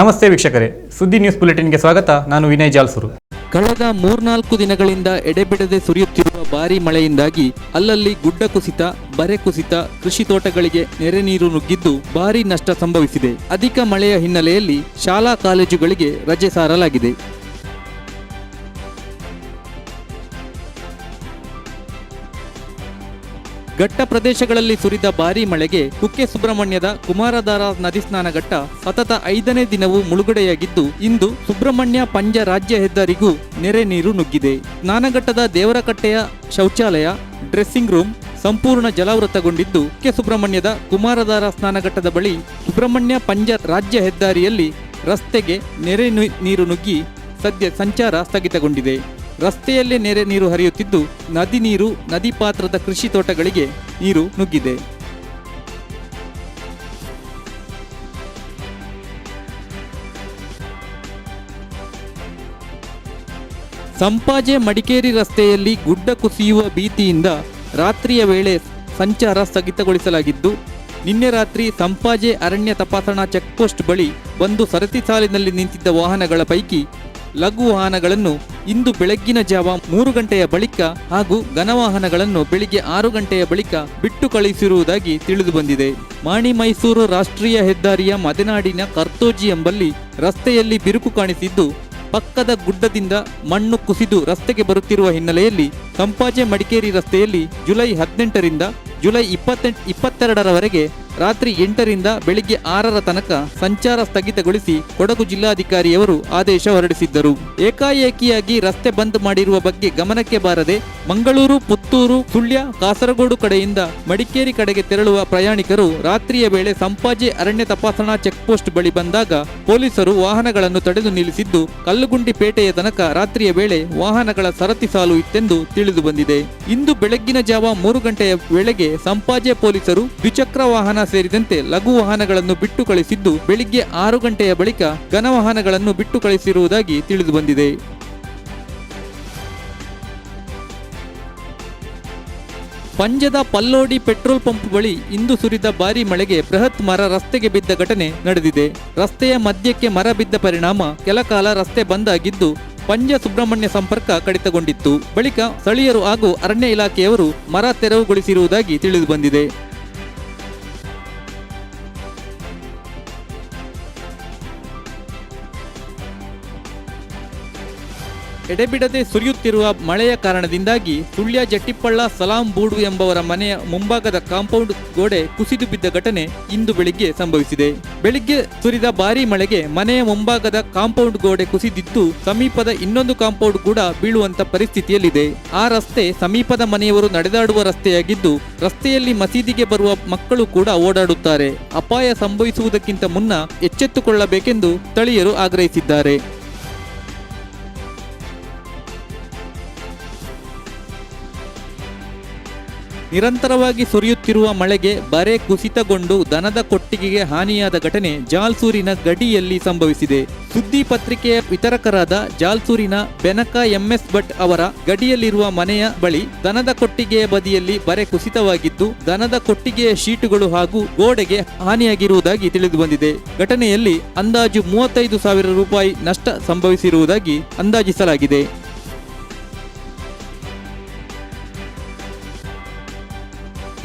ನಮಸ್ತೆ ವೀಕ್ಷಕರೇ. ಸುದ್ದಿ ನ್ಯೂಸ್ ಬುಲೆಟಿನ್ಗೆ ಸ್ವಾಗತ. ನಾನು ವಿನಯ್ ಜಾಲ್ಸುರು. ಕಳೆದ ಮೂರ್ನಾಲ್ಕು ದಿನಗಳಿಂದ ಎಡೆಬಿಡದೆ ಸುರಿಯುತ್ತಿರುವ ಭಾರೀ ಮಳೆಯಿಂದಾಗಿ ಅಲ್ಲಲ್ಲಿ ಗುಡ್ಡ ಕುಸಿತ, ಬರೆ ಕುಸಿತ, ಕೃಷಿ ತೋಟಗಳಿಗೆ ನೆರೆ ನೀರು ನುಗ್ಗಿದ್ದು ಭಾರೀ ನಷ್ಟ ಸಂಭವಿಸಿದೆ. ಅಧಿಕ ಮಳೆಯ ಹಿನ್ನೆಲೆಯಲ್ಲಿ ಶಾಲಾ ಕಾಲೇಜುಗಳಿಗೆ ರಜೆ ಸಾರಲಾಗಿದೆ. ಘಟ್ಟ ಪ್ರದೇಶಗಳಲ್ಲಿ ಸುರಿದ ಭಾರೀ ಮಳೆಗೆ ಕುಕ್ಕೆ ಸುಬ್ರಹ್ಮಣ್ಯದ ಕುಮಾರಧಾರ ನದಿ ಸ್ನಾನಘಟ್ಟ ಸತತ ಐದನೇ ದಿನವೂ ಮುಳುಗಡೆಯಾಗಿದ್ದು, ಇಂದು ಸುಬ್ರಹ್ಮಣ್ಯ ಪಂಜ ರಾಜ್ಯ ಹೆದ್ದಾರಿಗೂ ನೆರೆ ನೀರು ನುಗ್ಗಿದೆ. ಸ್ನಾನಘಟ್ಟದ ದೇವರಕಟ್ಟೆಯ ಶೌಚಾಲಯ, ಡ್ರೆಸ್ಸಿಂಗ್ ರೂಮ್ ಸಂಪೂರ್ಣ ಜಲಾವೃತಗೊಂಡಿದ್ದು, ಕುಕ್ಕೆ ಸುಬ್ರಹ್ಮಣ್ಯದ ಕುಮಾರಧಾರ ಸ್ನಾನಘಟ್ಟದ ಬಳಿ ಸುಬ್ರಹ್ಮಣ್ಯ ಪಂಜ ರಾಜ್ಯ ಹೆದ್ದಾರಿಯಲ್ಲಿ ರಸ್ತೆಗೆ ನೆರೆ ನೀರು ನುಗ್ಗಿ ಸದ್ಯ ಸಂಚಾರ ಸ್ಥಗಿತಗೊಂಡಿದೆ. ರಸ್ತೆಯಲ್ಲೇ ನೆರೆ ನೀರು ಹರಿಯುತ್ತಿದ್ದು ನದಿ ನೀರು, ನದಿ ಪಾತ್ರದ ಕೃಷಿ ತೋಟಗಳಿಗೆ ನೀರು ನುಗ್ಗಿದೆ. ಸಂಪಾಜೆ ಮಡಿಕೇರಿ ರಸ್ತೆಯಲ್ಲಿ ಗುಡ್ಡ ಕುಸಿಯುವ ಭೀತಿಯಿಂದ ರಾತ್ರಿಯ ವೇಳೆ ಸಂಚಾರ ಸ್ಥಗಿತಗೊಳಿಸಲಾಗಿದ್ದು, ನಿನ್ನೆ ರಾತ್ರಿ ಸಂಪಾಜೆ ಅರಣ್ಯ ತಪಾಸಣಾ ಚೆಕ್ಪೋಸ್ಟ್ ಬಳಿ ಒಂದು ಸರತಿ ಸಾಲಿನಲ್ಲಿ ನಿಂತಿದ್ದ ವಾಹನಗಳ ಪೈಕಿ ಲಘು ವಾಹನಗಳನ್ನು ಇಂದು ಬೆಳಗ್ಗಿನ ಜಾವ ಮೂರು ಗಂಟೆಯ ಬಳಿಕ ಹಾಗೂ ಘನವಾಹನಗಳನ್ನು ಬೆಳಿಗ್ಗೆ ಆರು ಗಂಟೆಯ ಬಳಿಕ ಬಿಟ್ಟು ಕಳುಹಿಸಿರುವುದಾಗಿ ತಿಳಿದು ಬಂದಿದೆ. ಮಾಣಿ ಮೈಸೂರು ರಾಷ್ಟ್ರೀಯ ಹೆದ್ದಾರಿಯ ಮದೆನಾಡಿನ ಕರ್ತೋಜಿ ಎಂಬಲ್ಲಿ ರಸ್ತೆಯಲ್ಲಿ ಬಿರುಕು ಕಾಣಿಸಿದ್ದು, ಪಕ್ಕದ ಗುಡ್ಡದಿಂದ ಮಣ್ಣು ಕುಸಿದು ರಸ್ತೆಗೆ ಬರುತ್ತಿರುವ ಹಿನ್ನೆಲೆಯಲ್ಲಿ ಸಂಪಾಜೆ ಮಡಿಕೇರಿ ರಸ್ತೆಯಲ್ಲಿ ಜುಲೈ ಹದಿನೆಂಟರಿಂದ ಜುಲೈ ಇಪ್ಪತ್ತೆಂಟು ಇಪ್ಪತ್ತೆರಡರವರೆಗೆ ರಾತ್ರಿ ಎಂಟರಿಂದ ಬೆಳಿಗ್ಗೆ ಆರರ ತನಕ ಸಂಚಾರ ಸ್ಥಗಿತಗೊಳಿಸಿ ಕೊಡಗು ಜಿಲ್ಲಾಧಿಕಾರಿಯವರು ಆದೇಶ ಹೊರಡಿಸಿದ್ದರು. ಏಕಾಏಕಿಯಾಗಿ ರಸ್ತೆ ಬಂದ್ ಮಾಡಿರುವ ಬಗ್ಗೆ ಗಮನಕ್ಕೆ ಬಾರದೆ ಮಂಗಳೂರು, ಪುತ್ತೂರು, ಸುಳ್ಯ, ಕಾಸರಗೋಡು ಕಡೆಯಿಂದ ಮಡಿಕೇರಿ ಕಡೆಗೆ ತೆರಳುವ ಪ್ರಯಾಣಿಕರು ರಾತ್ರಿಯ ವೇಳೆ ಸಂಪಾಜೆ ಅರಣ್ಯ ತಪಾಸಣಾ ಚೆಕ್ಪೋಸ್ಟ್ ಬಳಿ ಬಂದಾಗ ಪೊಲೀಸರು ವಾಹನಗಳನ್ನು ತಡೆದು ನಿಲ್ಲಿಸಿದ್ದು ಕಲ್ಲುಗುಂಡಿ ಪೇಟೆಯ ತನಕ ರಾತ್ರಿಯ ವೇಳೆ ವಾಹನಗಳ ಸರತಿ ಸಾಲು ಇತ್ತೆಂದು ತಿಳಿದು ಬಂದಿದೆ. ಇಂದು ಬೆಳಗ್ಗಿನ ಜಾವ ಮೂರು ಗಂಟೆಯ ವೇಳೆಗೆ ಸಂಪಾಜೆ ಪೊಲೀಸರು ದ್ವಿಚಕ್ರ ವಾಹನ ಸೇರಿದಂತೆ ಲಘು ವಾಹನಗಳನ್ನು ಬಿಟ್ಟು ಕಳಿಸಿದ್ದು ಬೆಳಿಗ್ಗೆ ಆರು ಗಂಟೆಯ ಬಳಿಕ ಘನ ವಾಹನಗಳನ್ನು ಬಿಟ್ಟು ಕಳಿಸಿರುವುದಾಗಿ ತಿಳಿದು ಬಂದಿದೆ. ಪಂಜದ ಪಲ್ಲೋಡಿ ಪೆಟ್ರೋಲ್ ಪಂಪ್ ಬಳಿ ಇಂದು ಸುರಿದ ಭಾರೀ ಮಳೆಗೆ ಬೃಹತ್ ಮರ ರಸ್ತೆಗೆ ಬಿದ್ದ ಘಟನೆ ನಡೆದಿದೆ. ರಸ್ತೆಯ ಮಧ್ಯಕ್ಕೆ ಮರ ಬಿದ್ದ ಪರಿಣಾಮ ಕೆಲಕಾಲ ರಸ್ತೆ ಬಂದ್ ಆಗಿದ್ದು ಪಂಜ ಸುಬ್ರಹ್ಮಣ್ಯ ಸಂಪರ್ಕ ಕಡಿತಗೊಂಡಿತ್ತು. ಬಳಿಕ ಸ್ಥಳೀಯರು ಹಾಗೂ ಅರಣ್ಯ ಇಲಾಖೆಯವರು ಮರ ತೆರವುಗೊಳಿಸಿರುವುದಾಗಿ ತಿಳಿದು ಎಡೆಬಿಡದೆ ಸುರಿಯುತ್ತಿರುವ ಮಳೆಯ ಕಾರಣದಿಂದಾಗಿ ಸುಳ್ಯ ಜಟ್ಟಿಪ್ಪಳ್ಳ ಸಲಾಂ ಬೂಡು ಎಂಬವರ ಮನೆಯ ಮುಂಭಾಗದ ಕಾಂಪೌಂಡ್ ಗೋಡೆ ಕುಸಿದು ಬಿದ್ದ ಘಟನೆ ಇಂದು ಬೆಳಿಗ್ಗೆ ಸಂಭವಿಸಿದೆ. ಬೆಳಿಗ್ಗೆ ಸುರಿದ ಭಾರೀ ಮಳೆಗೆ ಮನೆಯ ಮುಂಭಾಗದ ಕಾಂಪೌಂಡ್ ಗೋಡೆ ಕುಸಿದಿದ್ದು ಸಮೀಪದ ಇನ್ನೊಂದು ಕಾಂಪೌಂಡ್ ಕೂಡ ಬೀಳುವಂತ ಪರಿಸ್ಥಿತಿಯಲ್ಲಿದೆ. ಆ ರಸ್ತೆ ಸಮೀಪದ ಮನೆಯವರು ನಡೆದಾಡುವ ರಸ್ತೆಯಾಗಿದ್ದು ರಸ್ತೆಯಲ್ಲಿ ಮಸೀದಿಗೆ ಬರುವ ಮಕ್ಕಳು ಕೂಡ ಓಡಾಡುತ್ತಾರೆ. ಅಪಾಯ ಸಂಭವಿಸುವುದಕ್ಕಿಂತ ಮುನ್ನ ಎಚ್ಚೆತ್ತುಕೊಳ್ಳಬೇಕೆಂದು ಸ್ಥಳೀಯರು ಆಗ್ರಹಿಸಿದ್ದಾರೆ. ನಿರಂತರವಾಗಿ ಸುರಿಯುತ್ತಿರುವ ಮಳೆಗೆ ಬರೆ ಕುಸಿತಗೊಂಡು ದನದ ಕೊಟ್ಟಿಗೆಗೆ ಹಾನಿಯಾದ ಘಟನೆ ಜಾಲ್ಸೂರಿನ ಗಡಿಯಲ್ಲಿ ಸಂಭವಿಸಿದೆ. ಸುದ್ದಿ ಪತ್ರಿಕೆಯ ವಿತರಕರಾದ ಜಾಲ್ಸೂರಿನ ಬೆನಕ ಎಂಎಸ್ ಭಟ್ ಅವರ ಗಡಿಯಲ್ಲಿರುವ ಮನೆಯ ಬಳಿ ದನದ ಕೊಟ್ಟಿಗೆಯ ಬದಿಯಲ್ಲಿ ಬರೆ ಕುಸಿತವಾಗಿದ್ದು, ದನದ ಕೊಟ್ಟಿಗೆಯ ಶೀಟುಗಳು ಹಾಗೂ ಗೋಡೆಗೆ ಹಾನಿಯಾಗಿರುವುದಾಗಿ ತಿಳಿದುಬಂದಿದೆ. ಘಟನೆಯಲ್ಲಿ ಅಂದಾಜು ಮೂವತ್ತೈದು ಸಾವಿರ ರೂಪಾಯಿ ನಷ್ಟ ಸಂಭವಿಸಿರುವುದಾಗಿ ಅಂದಾಜಿಸಲಾಗಿದೆ.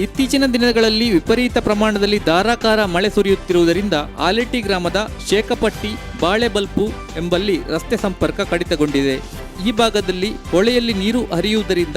ಇತ್ತೀಚಿನ ದಿನಗಳಲ್ಲಿ ವಿಪರೀತ ಪ್ರಮಾಣದಲ್ಲಿ ಧಾರಾಕಾರ ಮಳೆ ಸುರಿಯುತ್ತಿರುವುದರಿಂದ ಆಲೆಟ್ಟಿ ಗ್ರಾಮದ ಶೇಕಪಟ್ಟಿ ಬಾಳೆಬಲ್ಪು ಎಂಬಲ್ಲಿ ರಸ್ತೆ ಸಂಪರ್ಕ ಕಡಿತಗೊಂಡಿದೆ. ಈ ಭಾಗದಲ್ಲಿ ಹೊಳೆಯಲ್ಲಿ ನೀರು ಹರಿಯುವುದರಿಂದ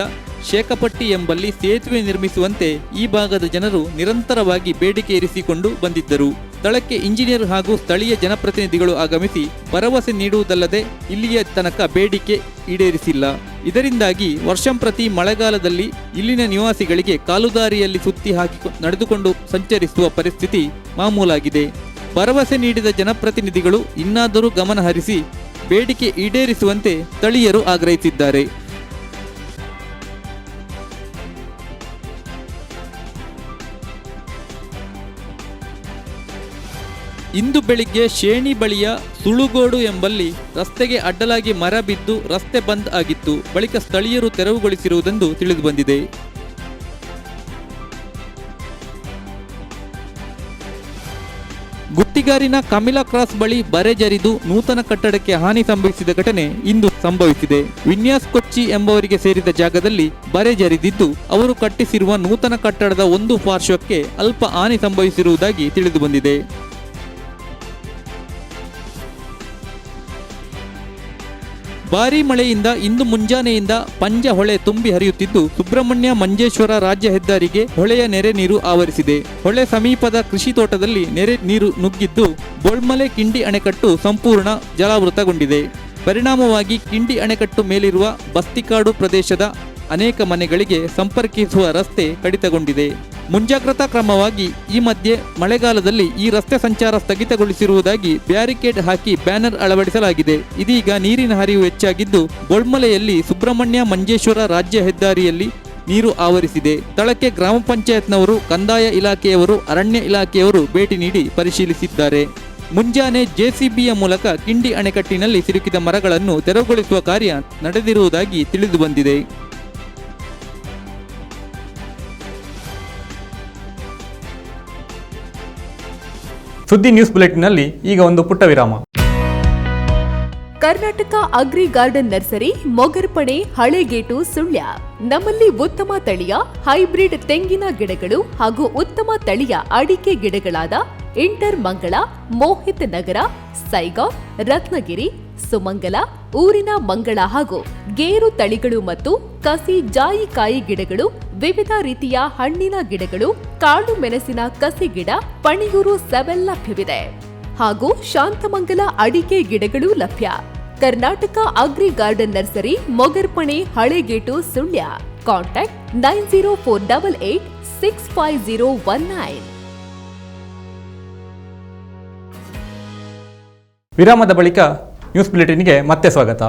ಶೇಕಪಟ್ಟಿ ಎಂಬಲ್ಲಿ ಸೇತುವೆ ನಿರ್ಮಿಸುವಂತೆ ಈ ಭಾಗದ ಜನರು ನಿರಂತರವಾಗಿ ಬೇಡಿಕೆ ಇರಿಸಿಕೊಂಡು ಬಂದಿದ್ದರು. ಸ್ಥಳಕ್ಕೆ ಇಂಜಿನಿಯರ್ ಹಾಗೂ ಸ್ಥಳೀಯ ಜನಪ್ರತಿನಿಧಿಗಳು ಆಗಮಿಸಿ ಭರವಸೆ ನೀಡುವುದಲ್ಲದೆ ಇಲ್ಲಿಯ ತನಕ ಬೇಡಿಕೆ ಈಡೇರಿಸಿಲ್ಲ. ಇದರಿಂದಾಗಿ ವರ್ಷಂಪ್ರತಿ ಮಳೆಗಾಲದಲ್ಲಿ ಇಲ್ಲಿನ ನಿವಾಸಿಗಳಿಗೆ ಕಾಲುದಾರಿಯಲ್ಲಿ ಸುತ್ತಿ ಹಾಕಿ ನಡೆದುಕೊಂಡು ಸಂಚರಿಸುವ ಪರಿಸ್ಥಿತಿ ಮಾಮೂಲಾಗಿದೆ. ಭರವಸೆ ನೀಡಿದ ಜನಪ್ರತಿನಿಧಿಗಳು ಇನ್ನಾದರೂ ಗಮನ ಹರಿಸಿ ಬೇಡಿಕೆ ಈಡೇರಿಸುವಂತೆ ಸ್ಥಳೀಯರು ಆಗ್ರಹಿಸಿದ್ದಾರೆ. ಇಂದು ಬೆಳಿಗ್ಗೆ ಶೇಣಿ ಬಳಿಯ ಸುಳುಗೋಡು ಎಂಬಲ್ಲಿ ರಸ್ತೆಗೆ ಅಡ್ಡಲಾಗಿ ಮರ ಬಿದ್ದು ರಸ್ತೆ ಬಂದ್ ಆಗಿತ್ತು. ಬಳಿಕ ಸ್ಥಳೀಯರು ತೆರವುಗೊಳಿಸಿರುವುದೆಂದು ತಿಳಿದುಬಂದಿದೆ ಗುತ್ತಿಗಾರಿನ ಕಮಿಲಾ ಕ್ರಾಸ್ ಬಳಿ ಬರೆ ಜರಿದು ನೂತನ ಕಟ್ಟಡಕ್ಕೆ ಹಾನಿ ಸಂಭವಿಸಿದ ಘಟನೆ ಇಂದು ಸಂಭವಿಸಿದೆ. ವಿನ್ಯಾಸ್ ಕೊಚ್ಚಿ ಎಂಬವರಿಗೆ ಸೇರಿದ ಜಾಗದಲ್ಲಿ ಬರೆ ಜರಿದಿದ್ದು, ಅವರು ಕಟ್ಟಿಸಿರುವ ನೂತನ ಕಟ್ಟಡದ ಒಂದು ಪಾರ್ಶ್ವಕ್ಕೆ ಅಲ್ಪ ಹಾನಿ ಸಂಭವಿಸಿರುವುದಾಗಿ ತಿಳಿದು ಭಾರೀ ಮಳೆಯಿಂದ ಇಂದು ಮುಂಜಾನೆಯಿಂದ ಪಂಜ ಹೊಳೆ ತುಂಬಿ ಹರಿಯುತ್ತಿದ್ದು, ಸುಬ್ರಹ್ಮಣ್ಯ ಮಂಜೇಶ್ವರ ರಾಜ್ಯ ಹೆದ್ದಾರಿಗೆ ಹೊಳೆಯ ನೆರೆ ನೀರು ಆವರಿಸಿದೆ. ಹೊಳೆ ಸಮೀಪದ ಕೃಷಿ ತೋಟದಲ್ಲಿ ನೆರೆ ನೀರು ನುಗ್ಗಿದ್ದು, ಬೋಳ್ಮಲೆ ಕಿಂಡಿ ಅಣೆಕಟ್ಟು ಸಂಪೂರ್ಣ ಜಲಾವೃತಗೊಂಡಿದೆ. ಪರಿಣಾಮವಾಗಿ ಕಿಂಡಿ ಅಣೆಕಟ್ಟು ಮೇಲಿರುವ ಬಸ್ತಿಕಾಡು ಪ್ರದೇಶದ ಅನೇಕ ಮನೆಗಳಿಗೆ ಸಂಪರ್ಕಿಸುವ ರಸ್ತೆ ಕಡಿತಗೊಂಡಿದೆ. ಮುಂಜಾಗ್ರತಾ ಕ್ರಮವಾಗಿ ಈ ಮಧ್ಯೆ ಮಳೆಗಾಲದಲ್ಲಿ ಈ ರಸ್ತೆ ಸಂಚಾರ ಸ್ಥಗಿತಗೊಳಿಸಿರುವುದಾಗಿ ಬ್ಯಾರಿಕೇಡ್ ಹಾಕಿ ಬ್ಯಾನರ್ ಅಳವಡಿಸಲಾಗಿದೆ. ಇದೀಗ ನೀರಿನ ಹರಿವು ಹೆಚ್ಚಾಗಿದ್ದು ಗೊಳ್ಮಲೆಯಲ್ಲಿ ಸುಬ್ರಹ್ಮಣ್ಯ ಮಂಜೇಶ್ವರ ರಾಜ್ಯ ಹೆದ್ದಾರಿಯಲ್ಲಿ ನೀರು ಆವರಿಸಿದೆ. ಸ್ಥಳಕ್ಕೆ ಗ್ರಾಮ ಪಂಚಾಯತ್ನವರು, ಕಂದಾಯ ಇಲಾಖೆಯವರು, ಅರಣ್ಯ ಇಲಾಖೆಯವರು ಭೇಟಿ ನೀಡಿ ಪರಿಶೀಲಿಸಿದ್ದಾರೆ. ಮುಂಜಾನೆ ಜೆಸಿಬಿಯ ಮೂಲಕ ಕಿಂಡಿ ಅಣೆಕಟ್ಟಿನಲ್ಲಿ ಸಿಲುಕಿದ ಮರಗಳನ್ನು ತೆರವುಗೊಳಿಸುವ ಕಾರ್ಯ ನಡೆದಿರುವುದಾಗಿ ತಿಳಿದು ಸುದ್ದಿ ನ್ಯೂಸ್ ಬುಲೆಟಿನ್ನಲ್ಲಿ ಈಗ ಒಂದು ಪುಟ್ಟ ವಿರಾಮ. Karnataka agri garden nursery Mogarpane Halegate Sullia. ನಮ್ಮಲ್ಲಿ ಉತ್ತಮ ತಳಿಯ, ಹೈಬ್ರಿಡ್ ತೆಂಗಿನ ಗಿಡಗಳು ಹಾಗೂ ಉತ್ತಮ ತಳಿಯ ಅಡಿಕೆ ಗಿಡಗಳಾದ ಇಂಟರ್ ಮಂಗಳ, ಮೋಹಿತ್ ನಗರ ಸೈಗಾವ್ ರತ್ನಗಿರಿ, ಸುಮಂಗಲ, ಊರಿನ ಮಂಗಳ ಹಾಗೂ ಗೇರು ತಳಿಗಳು ಮತ್ತು ಕಸಿ ಜಾಯಿಕಾಯಿ ಗಿಡಗಳು ವಿವಿಧ ರೀತಿಯ ಹಣ್ಣಿನ ಗಿಡಗಳು ಕಾಳು ಮೆಣಸಿನ ಕಸಿ ಗಿಡ ಪಣಿಯೂರು ಸೆವೆಲ್ ಲಭ್ಯವಿದೆ. ಹಾಗೂ ಶಾಂತಮಂಗಲ ಅಡಿಕೆ ಗಿಡಗಳು ಲಭ್ಯ. Karnataka agri garden nursery Mogarpane Halegate Sullia. Contact nine zero four double eight six five zero one nine. ವಿರಾಮದ ಬಳಿಕ ನ್ಯೂಸ್ ಬುಲೆಟಿನ್ಗೆ ಮತ್ತೆ ಸ್ವಾಗತ.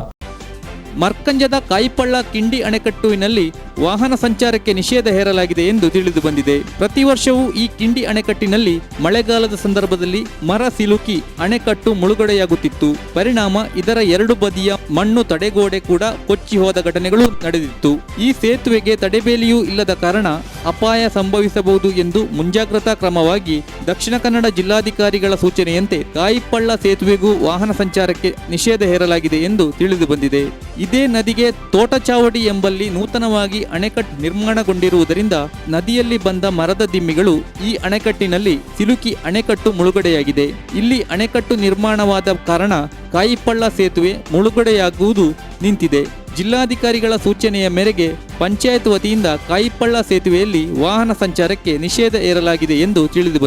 ಮರ್ಕಂಜದ ಕಾಯಿಪಳ್ಳ ಕಿಂಡಿ ಅಣೆಕಟ್ಟುವಿನಲ್ಲಿ ವಾಹನ ಸಂಚಾರಕ್ಕೆ ನಿಷೇಧ ಹೇರಲಾಗಿದೆ ಎಂದು ತಿಳಿದು ಬಂದಿದೆ. ಪ್ರತಿ ವರ್ಷವೂ ಈ ಕಿಂಡಿ ಅಣೆಕಟ್ಟಿನಲ್ಲಿ ಮಳೆಗಾಲದ ಸಂದರ್ಭದಲ್ಲಿ ಮರ ಸಿಲುಕಿ ಅಣೆಕಟ್ಟು ಮುಳುಗಡೆಯಾಗುತ್ತಿತ್ತು. ಪರಿಣಾಮ ಇದರ ಎರಡು ಬದಿಯ ಮಣ್ಣು ತಡೆಗೋಡೆ ಕೂಡ ಕೊಚ್ಚಿ ಹೋದ ಘಟನೆಗಳು ನಡೆದಿತ್ತು. ಈ ಸೇತುವೆಗೆ ತಡೆಬೇಲಿಯೂ ಇಲ್ಲದ ಕಾರಣ ಅಪಾಯ ಸಂಭವಿಸಬಹುದು ಎಂದು ಮುಂಜಾಗ್ರತಾ ಕ್ರಮವಾಗಿ ದಕ್ಷಿಣ ಕನ್ನಡ ಜಿಲ್ಲಾಧಿಕಾರಿಗಳ ಸೂಚನೆಯಂತೆ ಕಾಯಿಪಳ್ಳ ಸೇತುವೆಗೂ ವಾಹನ ಸಂಚಾರಕ್ಕೆ ನಿಷೇಧ ಹೇರಲಾಗಿದೆ ಎಂದು ತಿಳಿದು ಬಂದಿದೆ. ಇದೇ ನದಿಗೆ ತೋಟಚಾವಡಿ ಎಂಬಲ್ಲಿ ನೂತನವಾಗಿ ಅಣೆಕಟ್ಟು ನಿರ್ಮಾಣಗೊಂಡಿರುವುದರಿಂದ ನದಿಯಲ್ಲಿ ಬಂದ ಮರದ ದಿಮ್ಮಿಗಳು ಈ ಅಣೆಕಟ್ಟಿನಲ್ಲಿ ಸಿಲುಕಿ ಅಣೆಕಟ್ಟು ಮುಳುಗಡೆಯಾಗಿದೆ. ಇಲ್ಲಿ ಅಣೆಕಟ್ಟು ನಿರ್ಮಾಣವಾದ ಕಾರಣ ಕಾಯಿಪಳ್ಳ ಸೇತುವೆ ಮುಳುಗಡೆಯಾಗುವುದು ನಿಂತಿದೆ. ಜಿಲ್ಲಾಧಿಕಾರಿಗಳ ಸೂಚನೆಯ ಮೇರೆಗೆ ಪಂಚಾಯತ್ ವತಿಯಿಂದ ಕಾಯಿಪಳ್ಳ ಸೇತುವೆಯಲ್ಲಿ ವಾಹನ ಸಂಚಾರಕ್ಕೆ ನಿಷೇಧ ಏರಲಾಗಿದೆ ಎಂದು ತಿಳಿದು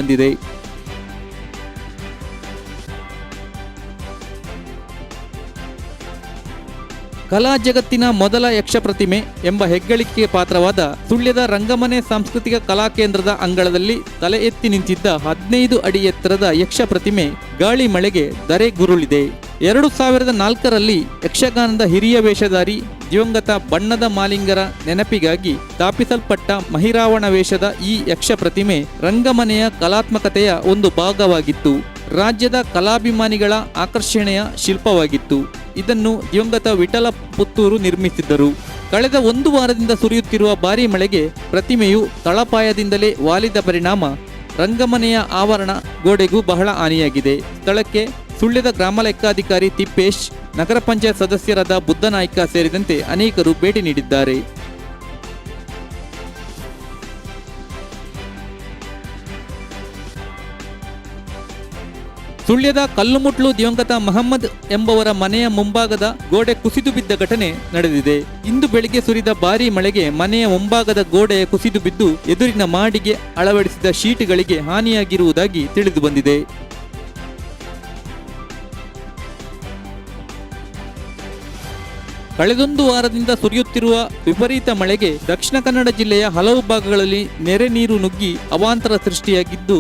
ಕಲಾ ಜಗತ್ತಿನ ಮೊದಲ ಯಕ್ಷ ಪ್ರತಿಮೆ ಎಂಬ ಹೆಗ್ಗಳಿಕೆಗೆ ಪಾತ್ರವಾದ ಸುಳ್ಯದ ರಂಗಮನೆ ಸಾಂಸ್ಕೃತಿಕ ಕಲಾ ಕೇಂದ್ರದ ಅಂಗಳದಲ್ಲಿ ತಲೆ ಎತ್ತಿ ನಿಂತಿದ್ದ ಹದಿನೈದು ಅಡಿ ಎತ್ತರದ ಯಕ್ಷ ಪ್ರತಿಮೆ ಗಾಳಿ ಮಳೆಗೆ ದರೆಗುರುಳಿದೆ ಎರಡು ಸಾವಿರದ ನಾಲ್ಕರಲ್ಲಿ ಯಕ್ಷಗಾನದ ಹಿರಿಯ ವೇಷಧಾರಿ ದಿವಂಗತ ಬಣ್ಣದ ಮಾಲಿಂಗರ ನೆನಪಿಗಾಗಿ ಸ್ಥಾಪಿಸಲ್ಪಟ್ಟ ಮಹಿರಾವಣ ವೇಷದ ಈ ಯಕ್ಷ ಪ್ರತಿಮೆ ರಂಗಮನೆಯ ಕಲಾತ್ಮಕತೆಯ ಒಂದು ಭಾಗವಾಗಿತ್ತು. ರಾಜ್ಯದ ಕಲಾಭಿಮಾನಿಗಳ ಆಕರ್ಷಣೆಯ ಶಿಲ್ಪವಾಗಿತ್ತು. ಇದನ್ನು ದಿವಂಗತ ವಿಠಲ ಪುತ್ತೂರು ನಿರ್ಮಿಸಿದ್ದರು. ಕಳೆದ ಒಂದು ವಾರದಿಂದ ಸುರಿಯುತ್ತಿರುವ ಭಾರೀ ಮಳೆಗೆ ಪ್ರತಿಮೆಯು ತಳಪಾಯದಿಂದಲೇ ವಾಲಿದ ಪರಿಣಾಮ ರಂಗಮನೆಯ ಆವರಣ ಗೋಡೆಗೂ ಬಹಳ ಹಾನಿಯಾಗಿದೆ. ಸ್ಥಳಕ್ಕೆ ಸುಳ್ಯದ ಗ್ರಾಮ ಲೆಕ್ಕಾಧಿಕಾರಿ ತಿಪ್ಪೇಶ್, ನಗರ ಪಂಚಾಯತ್ ಸದಸ್ಯರಾದ ಬುದ್ಧನಾಯ್ಕ ಸೇರಿದಂತೆ ಅನೇಕರು ಭೇಟಿ ನೀಡಿದ್ದಾರೆ. ಸುಳ್ಯದ ಕಲ್ಲುಮುಟ್ಲು ದಿವಂಗತ ಮಹಮ್ಮದ್ ಎಂಬವರ ಮನೆಯ ಮುಂಭಾಗದ ಗೋಡೆ ಕುಸಿದು ಬಿದ್ದ ಘಟನೆ ನಡೆದಿದೆ. ಇಂದು ಬೆಳಿಗ್ಗೆ ಸುರಿದ ಭಾರೀ ಮಳೆಗೆ ಮನೆಯ ಮುಂಭಾಗದ ಗೋಡೆ ಕುಸಿದು ಬಿದ್ದು ಎದುರಿನ ಮಾಡಿಗೆ ಅಳವಡಿಸಿದ ಶೀಟ್ಗಳಿಗೆ ಹಾನಿಯಾಗಿರುವುದಾಗಿ ತಿಳಿದು ಕಳೆದೊಂದು ವಾರದಿಂದ ಸುರಿಯುತ್ತಿರುವ ವಿಪರೀತ ಮಳೆಗೆ ದಕ್ಷಿಣ ಕನ್ನಡ ಜಿಲ್ಲೆಯ ಹಲವು ಭಾಗಗಳಲ್ಲಿ ನೆರೆ ನೀರು ನುಗ್ಗಿ ಅವಾಂತರ ಸೃಷ್ಟಿಯಾಗಿದ್ದು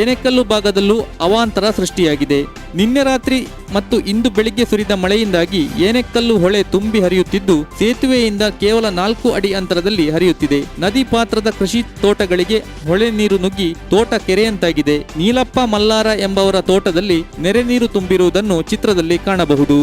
ಏನೆಕಲ್ಲು ಭಾಗದಲ್ಲೂ ಅವಾಂತರ ಸೃಷ್ಟಿಯಾಗಿದೆ. ನಿನ್ನೆ ರಾತ್ರಿ ಮತ್ತು ಇಂದು ಬೆಳಿಗ್ಗೆ ಸುರಿದ ಮಳೆಯಿಂದಾಗಿ ಏನೆಕಲ್ಲು ಹೊಳೆ ತುಂಬಿ ಹರಿಯುತ್ತಿದ್ದು, ಸೇತುವೆಯಿಂದ ಕೇವಲ ನಾಲ್ಕು ಅಡಿ ಅಂತರದಲ್ಲಿ ಹರಿಯುತ್ತಿದೆ. ನದಿ ಪಾತ್ರದ ಕೃಷಿ ತೋಟಗಳಿಗೆ ಹೊಳೆ ನೀರು ನುಗ್ಗಿ ತೋಟ ಕೆರೆಯಂತಾಗಿದೆ. ನೀಲಪ್ಪ ಮಲ್ಲಾರ ಎಂಬವರ ತೋಟದಲ್ಲಿ ನೆರೆ ನೀರು ತುಂಬಿರುವುದನ್ನು ಚಿತ್ರದಲ್ಲಿ ಕಾಣಬಹುದು.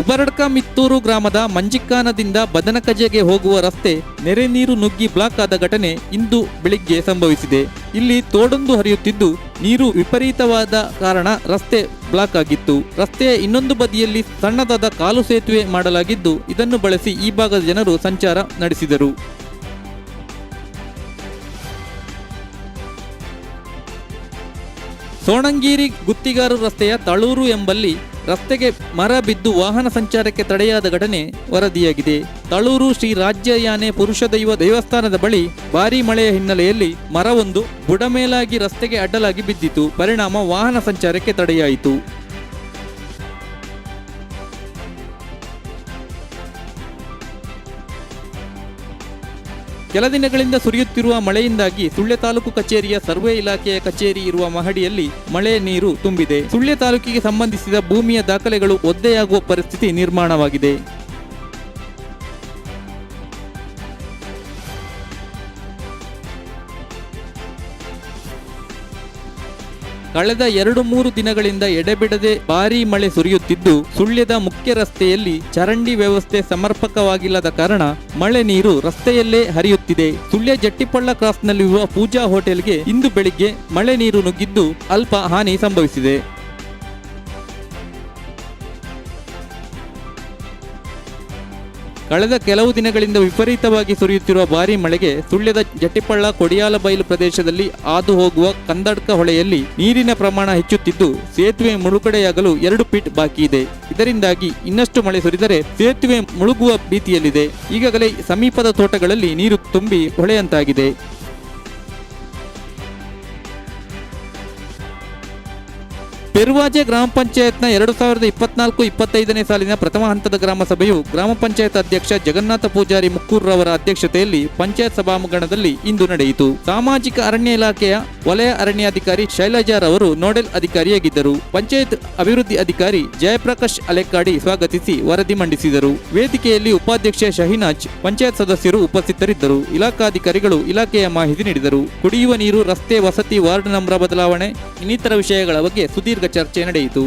ಉಬರಡ್ಕ ಮಿತ್ತೂರು ಗ್ರಾಮದ ಮಂಜಿಕ್ಕಾನದಿಂದ ಬದನಕಜೆಗೆ ಹೋಗುವ ರಸ್ತೆ ನೆರೆ ನೀರು ನುಗ್ಗಿ ಬ್ಲಾಕ್ ಆದ ಘಟನೆ ಇಂದು ಬೆಳಿಗ್ಗೆ ಸಂಭವಿಸಿದೆ. ಇಲ್ಲಿ ತೋಡೊಂದು ಹರಿಯುತ್ತಿದ್ದು ನೀರು ವಿಪರೀತವಾದ ಕಾರಣ ರಸ್ತೆ ಬ್ಲಾಕ್ ಆಗಿತ್ತು. ರಸ್ತೆಯ ಇನ್ನೊಂದು ಬದಿಯಲ್ಲಿ ಸಣ್ಣದಾದ ಕಾಲು ಸೇತುವೆ ಮಾಡಲಾಗಿದ್ದು ಇದನ್ನು ಬಳಸಿ ಈ ಭಾಗದ ಜನರು ಸಂಚಾರ ನಡೆಸಿದರು. ಸೋಣಂಗೇರಿ ಗುತ್ತಿಗಾರು ರಸ್ತೆಯ ತಳೂರು ಎಂಬಲ್ಲಿ ರಸ್ತೆಗೆ ಮರ ಬಿದ್ದು ವಾಹನ ಸಂಚಾರಕ್ಕೆ ತಡೆಯಾದ ಘಟನೆ ವರದಿಯಾಗಿದೆ. ತಳೂರು ಶ್ರೀ ರಾಜ್ಯಯಾನೆ ಪುರುಷ ದೈವ ದೇವಸ್ಥಾನದ ಬಳಿ ಭಾರೀ ಮಳೆಯ ಹಿನ್ನೆಲೆಯಲ್ಲಿ ಮರವೊಂದು ಬುಡಮೇಲಾಗಿ ರಸ್ತೆಗೆ ಅಡ್ಡಲಾಗಿ ಬಿದ್ದಿತು ಪರಿಣಾಮ ವಾಹನ ಸಂಚಾರಕ್ಕೆ ತಡೆಯಾಯಿತು. ಕೆಲ ದಿನಗಳಿಂದ ಸುರಿಯುತ್ತಿರುವ ಮಳೆಯಿಂದಾಗಿ ಸುಳ್ಯ ತಾಲೂಕು ಕಚೇರಿಯ ಸರ್ವೆ ಇಲಾಖೆಯ ಕಚೇರಿ ಇರುವ ಮಹಡಿಯಲ್ಲಿ ಮಳೆ ನೀರು ತುಂಬಿದೆ. ಸುಳ್ಯ ತಾಲೂಕಿಗೆ ಸಂಬಂಧಿಸಿದ ಭೂಮಿಯ ದಾಖಲೆಗಳು ಒದ್ದೆಯಾಗುವ ಪರಿಸ್ಥಿತಿ ನಿರ್ಮಾಣವಾಗಿದೆ. ಕಳೆದ ಎರಡು ಮೂರು ದಿನಗಳಿಂದ ಎಡೆಬಿಡದೆ ಭಾರೀ ಮಳೆ ಸುರಿಯುತ್ತಿದ್ದು, ಸುಳ್ಯದ ಮುಖ್ಯ ರಸ್ತೆಯಲ್ಲಿ ಚರಂಡಿ ವ್ಯವಸ್ಥೆ ಸಮರ್ಪಕವಾಗಿಲ್ಲದ ಕಾರಣ ಮಳೆ ನೀರು ರಸ್ತೆಯಲ್ಲೇ ಹರಿಯುತ್ತಿದೆ. ಸುಳ್ಯ ಜಟ್ಟಿಪಳ್ಳ ಕ್ರಾಸ್ನಲ್ಲಿರುವ ಪೂಜಾ ಹೋಟೆಲ್ಗೆ ಇಂದು ಬೆಳಿಗ್ಗೆ ಮಳೆ ನೀರು ನುಗ್ಗಿದ್ದು ಅಲ್ಪ ಹಾನಿ ಸಂಭವಿಸಿದೆ. ಕಳೆದ ಕೆಲವು ದಿನಗಳಿಂದ ವಿಪರೀತವಾಗಿ ಸುರಿಯುತ್ತಿರುವ ಭಾರೀ ಮಳೆಗೆ ಸುಳ್ಯದ ಜಟ್ಟಿಪಳ್ಳ ಕೊಡಿಯಾಲಬೈಲು ಪ್ರದೇಶದಲ್ಲಿ ಹಾದು ಹೋಗುವ ಕಂದಡ್ಕ ಹೊಳೆಯಲ್ಲಿ ನೀರಿನ ಪ್ರಮಾಣ ಹೆಚ್ಚುತ್ತಿದ್ದು, ಸೇತುವೆ ಮುಳುಗಡೆಯಾಗಲು ಎರಡು ಫೀಟ್ ಬಾಕಿ ಇದೆ. ಇದರಿಂದಾಗಿ ಇನ್ನಷ್ಟು ಮಳೆ ಸುರಿದರೆ ಸೇತುವೆ ಮುಳುಗುವ ಭೀತಿಯಲ್ಲಿದೆ. ಈಗಾಗಲೇ ಸಮೀಪದ ತೋಟಗಳಲ್ಲಿ ನೀರು ತುಂಬಿ ಹೊಳೆಯಂತಾಗಿದೆ. ಪೆರುವಾಜೆ ಗ್ರಾಮ ಪಂಚಾಯತ್ನ ಎರಡು ಸಾವಿರದ ಇಪ್ಪತ್ನಾಲ್ಕು ಇಪ್ಪತ್ತೈದನೇ ಸಾಲಿನ ಪ್ರಥಮ ಹಂತದ ಗ್ರಾಮ ಸಭೆಯು ಗ್ರಾಮ ಪಂಚಾಯತ್ ಅಧ್ಯಕ್ಷ ಜಗನ್ನಾಥ ಪೂಜಾರಿ ಮುಕ್ಕೂರ್ರವರ ಅಧ್ಯಕ್ಷತೆಯಲ್ಲಿ ಪಂಚಾಯತ್ ಸಭಾಂಗಣದಲ್ಲಿ ಇಂದು ನಡೆಯಿತು. ಸಾಮಾಜಿಕ ಅರಣ್ಯ ಇಲಾಖೆಯ ವಲಯ ಅರಣ್ಯಾಧಿಕಾರಿ ಶೈಲಜಾರ್ ಅವರು ನೋಡೆಲ್ ಅಧಿಕಾರಿಯಾಗಿದ್ದರು. ಪಂಚಾಯತ್ ಅಭಿವೃದ್ಧಿ ಅಧಿಕಾರಿ ಜಯಪ್ರಕಾಶ್ ಅಲೆಕ್ಕಾಡಿ ಸ್ವಾಗತಿಸಿ ವರದಿ ಮಂಡಿಸಿದರು. ವೇದಿಕೆಯಲ್ಲಿ ಉಪಾಧ್ಯಕ್ಷೆ ಶಹಿನಾಜ್, ಪಂಚಾಯತ್ ಸದಸ್ಯರು ಉಪಸ್ಥಿತರಿದ್ದರು. ಇಲಾಖಾಧಿಕಾರಿಗಳು ಇಲಾಖೆಯ ಮಾಹಿತಿ ನೀಡಿದರು. ಕುಡಿಯುವ ನೀರು, ರಸ್ತೆ, ವಸತಿ ವಾರ್ಡ್ ನಂಬರ್ ಬದಲಾವಣೆ, ಇನ್ನಿತರ ವಿಷಯಗಳ ಬಗ್ಗೆ ಸುದೀರ್ಘ ಚರ್ಚೆ ನಡೆಯಿತು.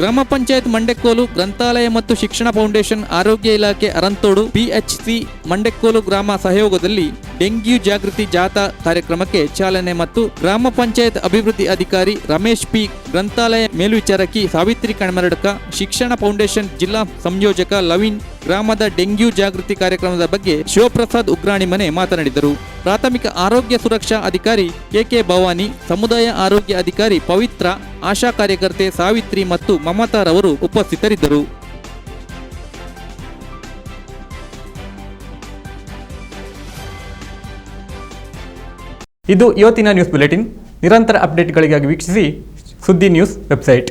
ಗ್ರಾಮ ಪಂಚಾಯತ್ ಮಂಡೆಕೋಲು ಗ್ರಂಥಾಲಯ ಮತ್ತು ಶಿಕ್ಷಣ ಫೌಂಡೇಶನ್ ಆರೋಗ್ಯ ಇಲಾಖೆ ಅರಂತೋಡು ಪಿಎಚ್ಸಿ ಮಂಡೆಕೋಲು ಗ್ರಾಮ ಸಹಯೋಗದಲ್ಲಿ ಡೆಂಗ್ಯೂ ಜಾಗೃತಿ ಜಾಥಾ ಕಾರ್ಯಕ್ರಮಕ್ಕೆ ಚಾಲನೆ ಮತ್ತು ಗ್ರಾಮ ಪಂಚಾಯತ್ ಅಭಿವೃದ್ಧಿ ಅಧಿಕಾರಿ ರಮೇಶ್ ಪಿ ಗ್ರಂಥಾಲಯ ಮೇಲ್ವಿಚಾರಕಿ ಸಾವಿತ್ರಿ ಕಣ್ಮರಡ್ಕ, ಶಿಕ್ಷಣ ಫೌಂಡೇಶನ್ ಜಿಲ್ಲಾ ಸಂಯೋಜಕ ಲವಿನ್ ಗ್ರಾಮದ ಡೆಂಗ್ಯೂ ಜಾಗೃತಿ ಕಾರ್ಯಕ್ರಮದ ಬಗ್ಗೆ ಶಿವಪ್ರಸಾದ್ ಉಗ್ರಾಣಿ ಮನೆ ಮಾತನಾಡಿದರು. ಪ್ರಾಥಮಿಕ ಆರೋಗ್ಯ ಸುರಕ್ಷಾ ಅಧಿಕಾರಿ ಕೆಕೆ ಭವಾನಿ, ಸಮುದಾಯ ಆರೋಗ್ಯ ಅಧಿಕಾರಿ ಪವಿತ್ರ, ಆಶಾ ಕಾರ್ಯಕರ್ತೆ ಸಾವಿತ್ರಿ ಮತ್ತು ಮಮತಾರವರು ಉಪಸ್ಥಿತರಿದ್ದರು. ಇದು ಇವತ್ತಿನ ನ್ಯೂಸ್ ಬುಲೆಟಿನ್. ನಿರಂತರ ಅಪ್ಡೇಟ್ಗಳಿಗಾಗಿ ವೀಕ್ಷಿಸಿ ಸುದ್ದಿ ನ್ಯೂಸ್ ವೆಬ್ಸೈಟ್.